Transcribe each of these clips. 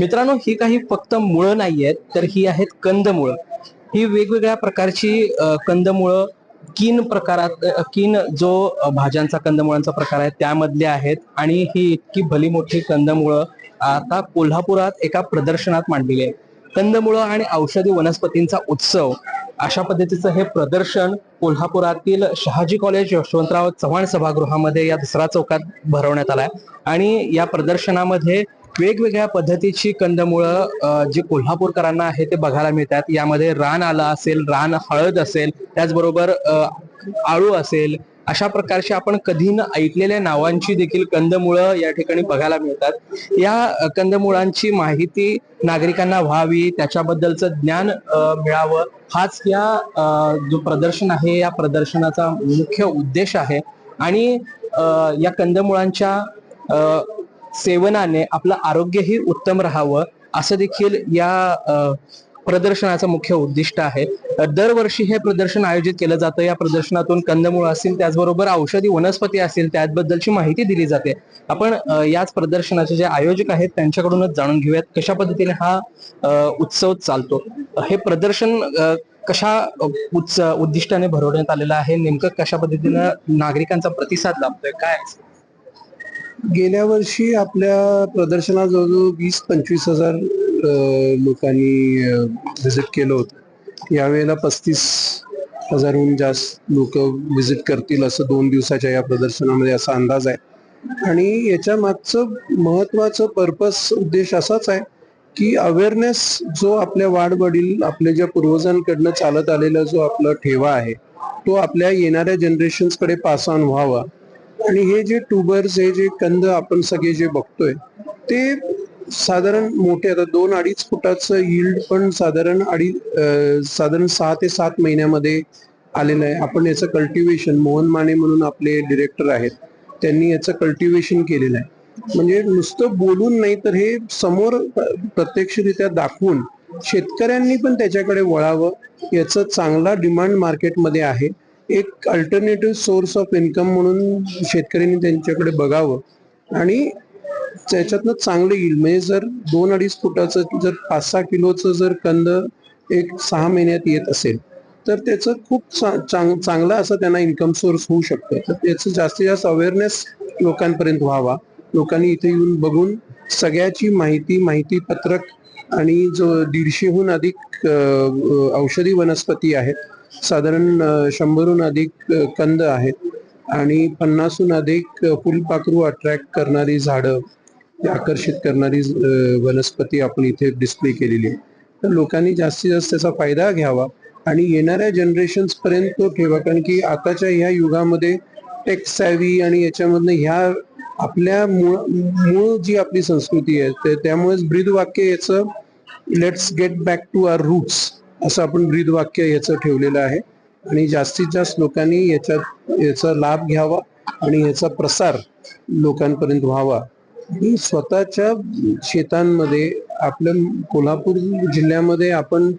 मित्रांनो ही काही फक्त मुळं नाही आहेत तर ही आहेत कंदमुळं. ही वेगवेगळ्या प्रकारची कंदमुळं किन प्रकारात किन जो भाज्यांचा कंदमुळांचा प्रकार आहे त्यामधले आहेत. आणि ही इतकी भली मोठी कंदमुळं आता कोल्हापुरात एका प्रदर्शनात मांडलेली आहे कंदमुळं आणि औषधी वनस्पतींचा उत्सव अशा पद्धतीचं हे प्रदर्शन कोल्हापुरातील शहाजी कॉलेज यशवंतराव चव्हाण सभागृहामध्ये या दसरा चौकात भरवण्यात आलाय. आणि या प्रदर्शनामध्ये वेगवेगळ्या पद्धतीची कंदमुळं जी कोल्हापूरकरांना आहे ते बघायला मिळतात. यामध्ये रान आला असेल रान हळद असेल त्याचबरोबर आळू असेल अशा प्रकारची आपण कधी न ऐकलेल्या नावांची देखील कंदमुळं या ठिकाणी बघायला मिळतात. या कंदमुळांची माहिती नागरिकांना व्हावी त्याच्याबद्दलचं ज्ञान मिळावं हाच या जो प्रदर्शन आहे या प्रदर्शनाचा मुख्य उद्देश आहे. आणि या कंदमुळांच्या सेवनाने आपलं आरोग्यही उत्तम राहावं असं देखील या प्रदर्शनाचं मुख्य उद्दिष्ट आहे. दरवर्षी हे प्रदर्शन आयोजित केलं जातं. या प्रदर्शनातून कंदमुळ असतील त्याचबरोबर औषधी वनस्पती असतील त्याबद्दलची माहिती दिली जाते. आपण याच प्रदर्शनाचे जे आयोजक आहेत त्यांच्याकडूनच जाणून घेऊयात कशा पद्धतीने हा उत्सव चालतो. हे प्रदर्शन कशा उद्दिष्टाने भरवण्यात आलेलं आहे? नेमकं कशा पद्धतीनं नागरिकांचा प्रतिसाद लाभतोय? काय गेल्या वर्षी आपल्या प्रदर्शनात जवळजवळ वीस पंचवीस हजार लोकांनी व्हिजिट केलं होतं. यावेळेला पस्तीस हजारहून जास्त लोक व्हिजिट करतील असं दोन दिवसाच्या या प्रदर्शनामध्ये असा अंदाज आहे. आणि याच्या मागचं महत्वाचं पर्पस उद्देश असाच आहे की अवेअरनेस जो आपल्या वाढवडील आपल्या ज्या पूर्वजांकडनं चालत आलेला जो आपला ठेवा आहे तो आपल्या येणाऱ्या जनरेशन्सकडे पास ऑन व्हावा. आणि हे जे ट्यूबर्स हे जे कंद आपण सगळे जे बघतोय ते साधारण मोठे आता दोन अडीच फुटाचं यील्ड पण साधारण अडी साधारण सहा ते सात महिन्यामध्ये आलेलं आहे. आपण याचं कल्टिवेशन मोहन माने म्हणून आपले डिरेक्टर आहेत त्यांनी याचं कल्टिवेशन केलेलं आहे. म्हणजे नुसतं बोलून नाही तर हे समोर प्रत्यक्षरित्या दाखवून शेतकऱ्यांनी पण त्याच्याकडे वळावं याचं चांगला डिमांड मार्केटमध्ये आहे. एक अल्टरनेटिव्ह सोर्स ऑफ इन्कम म्हणून शेतकऱ्यांनी त्यांच्याकडे बघावं. आणि त्याच्यातनं चांगलं येईल. म्हणजे जर दोन अडीच फुटाचं जर पाच सहा किलोचं जर कंद एक सहा महिन्यात येत असेल तर त्याचं खूप चा- चांग- चांगला असं त्यांना इन्कम सोर्स होऊ शकतं. तर त्याचं जास्तीत जास्त अवेअरनेस लोकांपर्यंत व्हावा. लोकांनी इथे येऊन बघून सगळ्याची माहिती माहिती पत्रक आणि जो दीडशेहून अधिक औषधी वनस्पती आहेत साधारण शंभरहून अधिक कंद आहेत आणि पन्नासहून अधिक फुलपाखरू अट्रॅक्ट करणारी झाडं आकर्षित करणारी वनस्पती आपण इथे डिस्प्ले केलेली आहे. तर लोकांनी जास्तीत जास्त त्याचा फायदा घ्यावा आणि येणाऱ्या जनरेशन्स पर्यंत तो ठेवा. कारण की आताच्या ह्या युगामध्ये टेक सॅव्ही आणि याच्यामधनं ह्या आपल्या मूळ मूळ जी आपली संस्कृती आहे ते- त्यामुळेच ब्रीदवाक्य याचं let's get back to our roots असं आपण ब्रीदवाक्य याचं ठेवलेलं आहे. आणि जास्तीत जास्त लोकांनी याच्यात याचा लाभ घ्यावा आणि याचा प्रसार लोकांपर्यंत व्हावा. आणि स्वतःच्या शेतांमध्ये आपल्या कोल्हापूर जिल्ह्यामध्ये आपण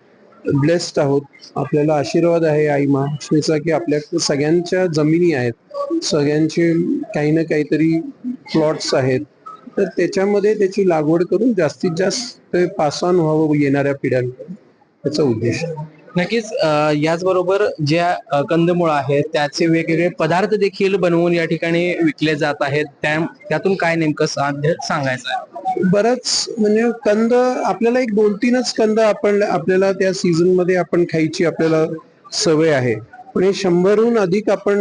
ब्लेस्ड आहोत. आपल्याला आशीर्वाद आहे आई महालक्ष्मीचा की आपल्या सगळ्यांच्या जमिनी आहेत. सगळ्यांचे काही ना काहीतरी प्लॉट्स आहेत. तर त्याच्यामध्ये त्याची लागवड करून जास्तीत जास्त ते पास ऑन व्हावं येणाऱ्या पिढ्यांकडे याचा उद्देश नक्कीच याचबरोबर ज्या कंदमुळं आहेत त्याचे वेगवेगळे पदार्थ देखील बनवून या ठिकाणी विकले जात आहेत. त्या त्यातून काय नेमकं साध्य सांगायचं आहे? बरंच म्हणजे कंद आपल्याला एक दोन तीनच कंद आपण आपल्याला त्या सीझनमध्ये आपण खायची आपल्याला सवय आहे. पण हे शंभरहून अधिक आपण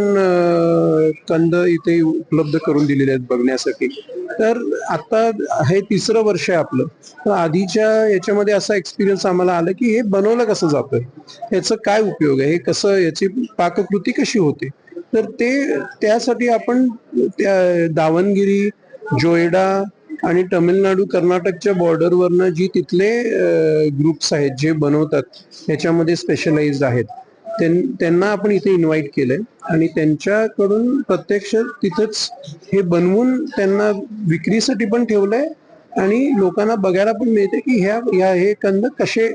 कंद इथे उपलब्ध करून दिलेले आहेत बघण्यासाठी. तर आता हे तिसरं वर्ष आहे आपलं. तर आधीच्या याच्यामध्ये असा एक्सपिरियन्स आम्हाला आला की हे बनवलं कसं जातं याचं काय उपयोग आहे? हे कसं याची पाककृती कशी होते? तर ते त्यासाठी आपण त्या दावणगिरी जोयडा आणि तमिळनाडू कर्नाटकच्या बॉर्डरवरनं जी तिथले ग्रुप्स आहेत जे बनवतात याच्यामध्ये स्पेशलाइज आहेत. त्यांना आपण इथे इन्व्हाइट केलंय. आणि त्यांच्याकडून प्रत्यक्ष तिथंच हे बनवून त्यांना विक्रीसाठी पण ठेवलंय. आणि लोकांना बघायला पण मिळते की ह्या ह्या हे कंद कसे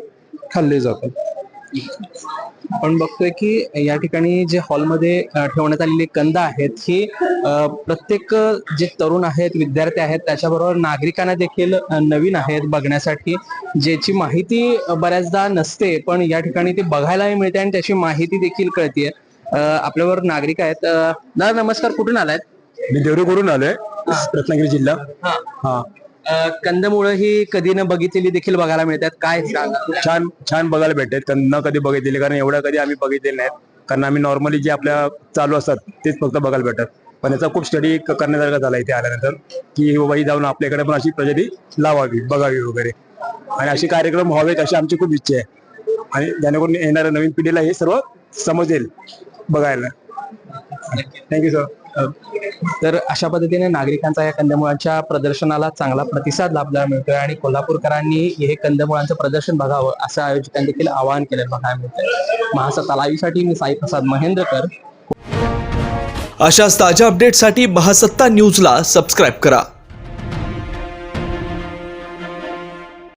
खाल्ले जातात. आपण बघतोय की या ठिकाणी जे हॉलमध्ये ठेवण्यात आलेली कंद आहेत ही प्रत्येक जे तरुण आहेत विद्यार्थी आहेत त्याच्याबरोबर नागरिकांना देखील नवीन आहेत बघण्यासाठी ज्याची माहिती बऱ्याचदा नसते पण या ठिकाणी ती बघायलाही मिळते आणि त्याची माहिती देखील कळते आपल्यावर नागरिक आहेत. दादा नमस्कार. कुठून आलायत मी देवरेकडून आलोय. रत्नागिरी जिल्हा. हा. कंदमुळं ही कधी न बघितलेली देखील बघायला मिळतात. काय सांगा? छान छान बघायला भेटते त्यांना न कधी बघितलेले कारण एवढ्या कधी आम्ही बघितलेले नाहीत कारण आम्ही नॉर्मली जे आपल्या चालू असतात तेच फक्त बघायला भेटतात. पण याचा खूप स्टडी करण्यासारखा झाला इथे आल्यानंतर की ही जाऊन आपल्याकडे पण अशी प्रजाती लावावी बघावी वगैरे. आणि असे कार्यक्रम व्हावेत अशी आमची खूप इच्छा आहे. आणि जेणेकरून येणाऱ्या नवीन पिढीला हे सर्व समजेल बघायला. थँक्यू सर uh, तर अशा पद्धतीने नागरिकांचा या कंदमुळांच्या प्रदर्शनाला चांगला प्रतिसाद लाभला मिळतोय आणि कोल्हापूरकरांनी हे कंदमुळांचं प्रदर्शन बघावं असं आयोजकांनी देखील आवाहन केलं बघायला मिळतंय. महासत्ता लाईव्हसाठी मी साईप्रसाद महेंद्रकर. अशाच ताज्या अपडेटसाठी महासत्ता न्यूजला सबस्क्राईब करा.